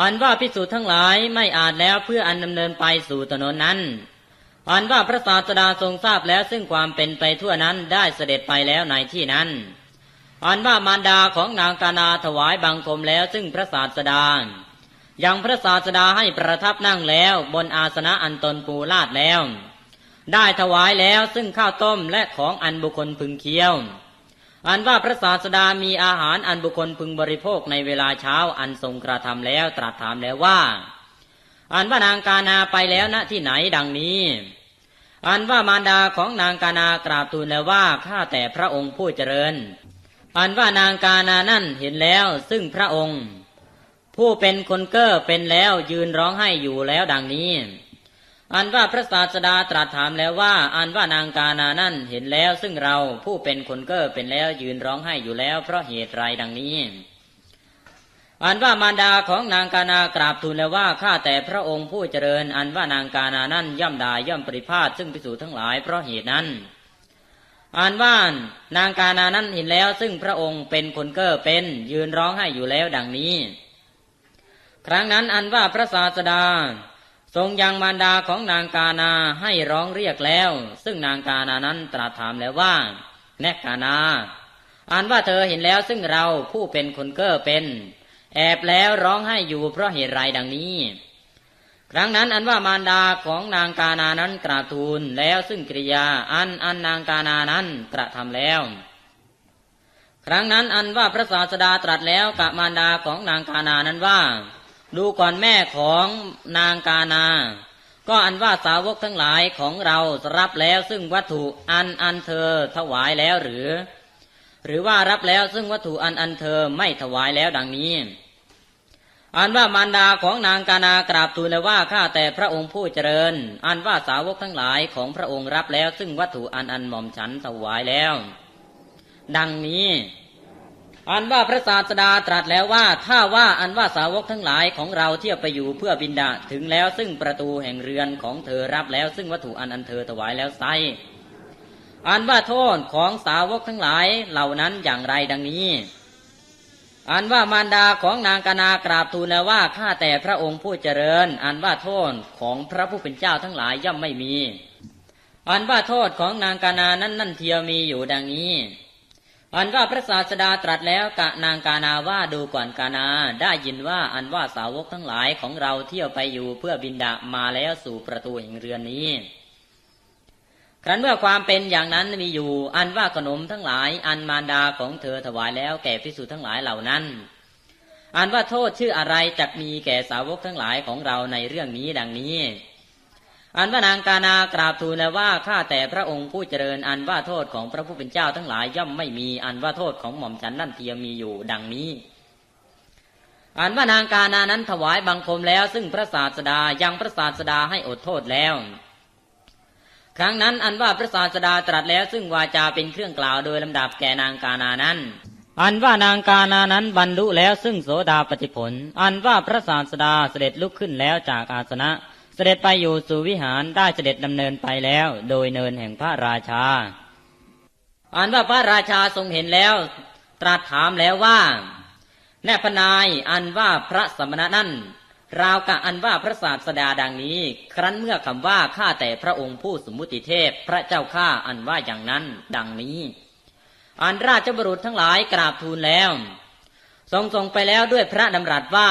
อันว่าพิสูจน์ทั้งหลายไม่อาจแล้วเพื่ออันดำเนินไปสู่ถนนนั้น อันว่าพระศาสดาทรงทราบแล้วซึ่งความเป็นไปทั่วนั้นได้เสด็จไปแล้วในที่นั้น อันว่ามารดาของนางกานาถวายบังคมแล้วซึ่งพระศาสดายังพระศาสดาให้ประทับนั่งแล้วบนอาสนะอันตนปูลาดแล้ว ได้ถวายแล้วซึ่งข้าวต้มและของอันบุคคลพึงเคี้ยว อันว่าพระศาสดามีอาหารอันบุคคลพึงบริโภคในเวลาเช้าอันทรงกระทำแล้วตรัสถามแล้วว่า อันว่านางกานาไปแล้วณที่ไหนดังนี้ อันว่ามารดาของนางกานากราบทูลแล้วว่าข้าแต่พระองค์ผู้เจริญ อันว่านางกานานั่นเห็นแล้วซึ่งพระองค์ ผู้เป็นคนเก้อเป็นแล้วยืนร้องไห้อยู่แล้วดังนี้ อันว่าพระศาสดาตรัสถามแล้วว่า อันว่านางกานานั่นเห็นแล้ว ซึ่งเราผู้เป็นคนเก้อเป็นแล้วยืนร้องไห้อยู่แล้ว เพราะเหตุไรดังนี้ อันว่ามารดาของนางกานากราบทูลแล้วว่าข้าแต่พระองค์ผู้เจริญ อันว่านางกานานั่นย่อมด่าย่อมปริพาทซึ่งพิสูจน์ทั้งหลายเพราะเหตุนั้นอันว่านางกานานั้นเห็นแล้ว ซึ่งพระองค์เป็นคนเก้อเป็นยืนร้องไห้อยู่แล้วดังนี้ ครั้งนั้นอันว่าพระศาสดา ทรงยังมารดาของนางกานาให้ร้องเรียกแล้ว ซึ่งนางกานานั้นตรัสถามแล้วว่า แนกกานาอันว่าเธอเห็นแล้วซึ่งเราผู้เป็นคนเก้อเป็น แอบแล้วร้องไห้อยู่เพราะเหตุไรดังนี้ ครั้งนั้นอันว่ามารดาของนางกานานั้นกราบทูลแล้วซึ่งกิริยาอันอันนางกานานั้นกระทำแล้ว ครั้งนั้นอันว่าพระศาสดาตรัสแล้วกับมารดาของนางกานานั้นว่า ดูก่อนแม่ของนางกานา ก็อันว่าสาวกทั้งหลายของเรารับแล้วซึ่งวัตถุอันอันเธอถวายแล้วหรือ หรือว่ารับแล้วซึ่งวัตถุอันอันเธอไม่ถวายแล้วดังนี้ อันว่ามารดาของนางกานากราบทูลแล้วว่าข้าแต่พระองค์ผู้เจริญ อันว่าสาวกทั้งหลายของพระองค์รับแล้วซึ่งวัตถุอันอันหม่อมฉันถวายแล้ว ดังนี้ อันว่าพระศาสดาตรัสแล้วว่าถ้าว่าอันว่าสาวกทั้งหลายของเราเที่ยวไปอยู่เพื่อบินดาถึงแล้วซึ่งประตูแห่งเรือนของเธอรับแล้ว ซึ่งวัตถุอันอันเธอถวายแล้วไซอันว่าโทษของสาวกทั้งหลายเหล่านั้นอย่างไรดังนี้ อันว่ามารดาของนางกนากราบทูลแล้วว่าข้าแต่พระองค์ผู้เจริญ อันว่าโทษของพระผู้เป็นเจ้าทั้งหลายย่อมไม่มี อันว่าโทษของนางกานานั้นนั่นเทียวมีอยู่ดังนี้ อันว่าพระศาสดาตรัสแล้วกะนางกานาว่าดูก่อนกานาได้ยินว่าอันว่าสาวกทั้งหลายของเราเที่ยวไปอยู่เพื่อบินดามาแล้วสู่ประตูแห่งเรือนนี้ ครั้นเมื่อความเป็นอย่างนั้นมีอยู่ อันว่าขนมทั้งหลาย อันมารดาของเธอถวายแล้วแก่พิสุทั้งหลายเหล่านั้น อันว่าโทษชื่ออะไรจักมีแก่สาวกทั้งหลายของเราในเรื่องนี้ดังนี้ อันว่านางกานากราบทูลแล้วว่าข้าแต่พระองค์ผู้เจริญอันว่าโทษของพระผู้เป็นเจ้าทั้งหลายย่อมไม่มีอันว่าโทษของหม่อมฉันนั่นเทียมมีอยู่ดังนี้ อันว่านางกานานั้นถวายบังคมแล้ว ซึ่งพระศาสดายังพระศาสดาให้อดโทษแล้ว ครั้งนั้นอันว่าพระศาสดาตรัสแล้วซึ่งวาจาเป็นเครื่องกล่าวโดยลำดับแก่นางกานานั้นอันว่านางกานานั้นบรรลุแล้วซึ่งโสดาปฏิผล อันว่าพระศาสดาเสด็จลุกขึ้นแล้วจากอาสนะ เสด็จไปอยู่สู่วิหารได้เสด็จดำเนินไปแล้ว โดยเนินแห่งพระราชาอันว่าพระราชาทรงเห็นแล้ว ตรัสถามแล้วว่า แน่พนายอันว่าพระสมณะนั่นราวกับอันว่าพระศาสดาดังนี้ ครั้นเมื่อคำว่าข้าแต่พระองค์ผู้สมมุติเทพ พระเจ้าข้าอันว่าอย่างนั้น ดังนี้ อันราชบุรุษทั้งหลายกราบทูลแล้ว ทรงทรงไปแล้วด้วยพระดำรัสว่า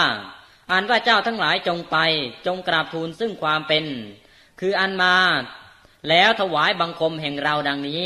อันว่าเจ้าทั้งหลายจงไป จงกราบทูลซึ่งความเป็น คืออันมา แล้วถวายบังคมแห่งเราดังนี้